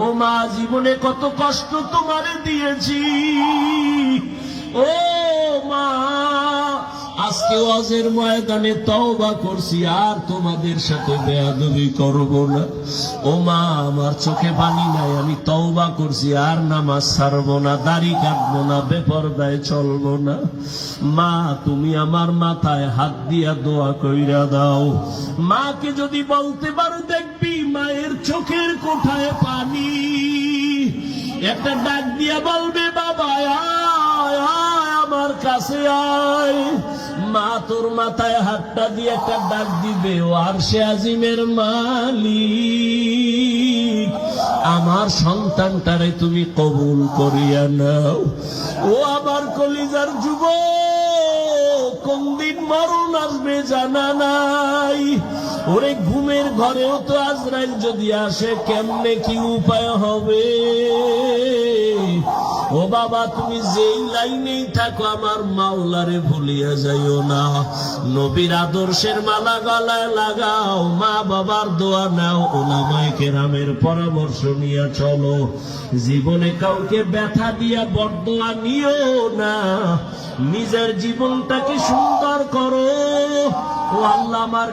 ও মা জীবনে কত কষ্ট তোমারে দিয়েছি। ও আজকে ওয়াজের ময়দানে তওবা করছি, আর তোমাদের সাথে বেয়াদবি করব না। ও মা, আমার চোখে পানি নাই, আমি তওবা করছি, আর নামাজ ছাড়বো না, দাড়ি কাটবো না, বেপরদায় চলবো না। মা, তুমি আমার মাথায় হাত দিয়া দোয়া কইরা দাও। মাকে যদি বলতে পারো, দেখবি মায়ের চোখের কোঠায় পানি। একটা ডাক দিয়া বলবে, বাবা কাছে আয় মা তোর মাথায় হাতটা দিয়ে একটা ডাক দিবে ও আর সে আজিমের মালিক, আমার সন্তানটারে তুমি কবুল করিয়া নাও। ও আমার কলিজার যুব কোন দিন মরণ আসবে জানা নাই। ওরে ঘুমের ঘরেও তো আজরাইল যদি আসে, কেমনে কি উপায় হবে? ও বাবা, তুমি যেই লাইনেই থাকো, আমার মাওলারে ভুলিয়া যাইও না। নবীর আদর্শের মালা গলায় লাগাও, মা বাবার দোয়া নাও, ওলামায় কেরামের পরামর্শ নিয়ে চলো। জীবনে কাউকে ব্যথা দিয়া বরদোয়া নিও না। নিজের জীবনটাকে সুন্দর করো। ও আল্লাহ আমার